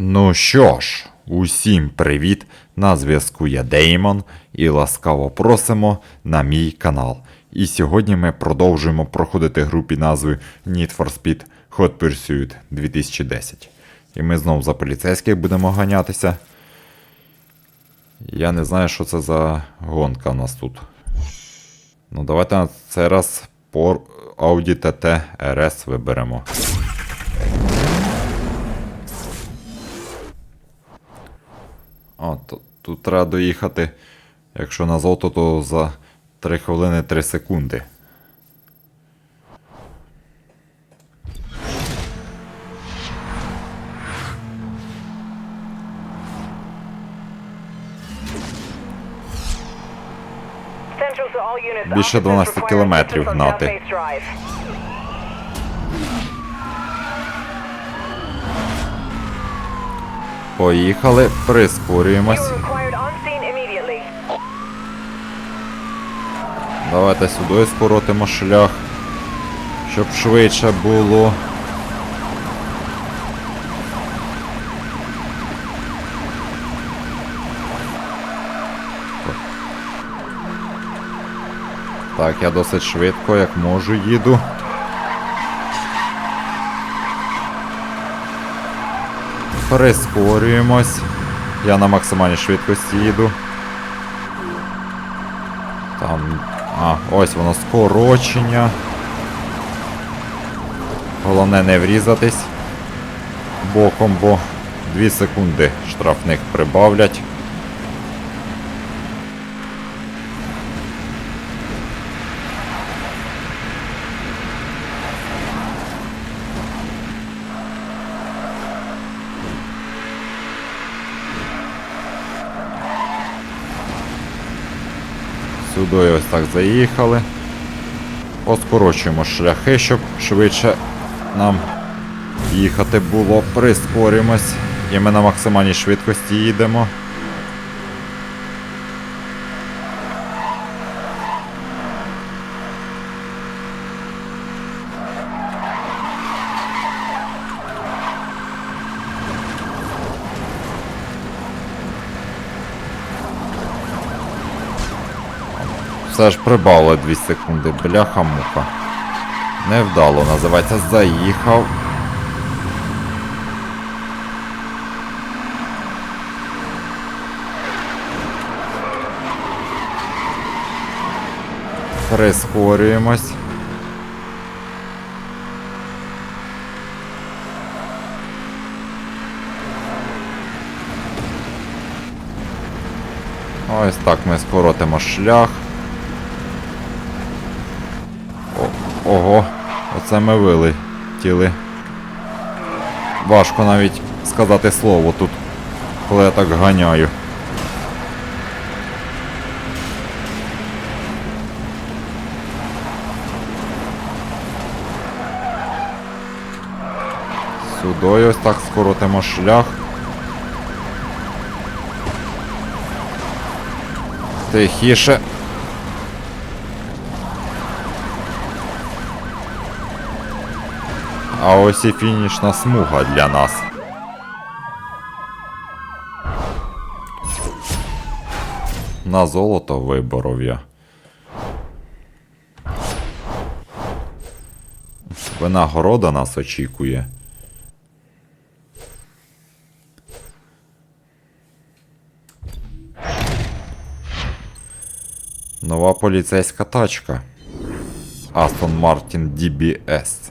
Ну що ж, усім привіт! На зв'язку я Деймон і ласкаво просимо на мій канал. І сьогодні ми продовжуємо проходити гру під назвою Need for Speed Hot Pursuit 2010. І ми знову за поліцейських будемо ганятися. Я не знаю, що це за гонка у нас тут. Ну, давайте на цей раз по Audi TT RS виберемо. О, то, тут треба доїхати. Якщо на золото, то за 3 хвилини 3 секунди. Більше 12 кілометрів гнати. Поїхали, прискорюємось. Давайте сюди скоротимо шлях, щоб швидше було. Так, я досить швидко, як можу, їду. Прискорюємось. Я на максимальній швидкості їду. Там. А, ось воно скорочення. Головне не врізатись боком, бо 2 секунди штрафних прибавлять. Сюди ось так заїхали. Поскорочуємо шляхи, щоб швидше нам їхати було. Прискорюємось. І ми на максимальній швидкості їдемо. Все ж прибавили 2 секунди, бляха-муха. Невдало, називається, заїхав. Прискорюємось. Ось так ми скоротимо шлях. Ого, оце ми вилетіли. Важко навіть сказати слово тут, коли я так ганяю. Сюди ось так скоротимо шлях. Тихіше. А ось і фінішна смуга для нас. На золото виборов я. Винагорода нас очікує. Нова поліцейська тачка. Aston Martin DBS.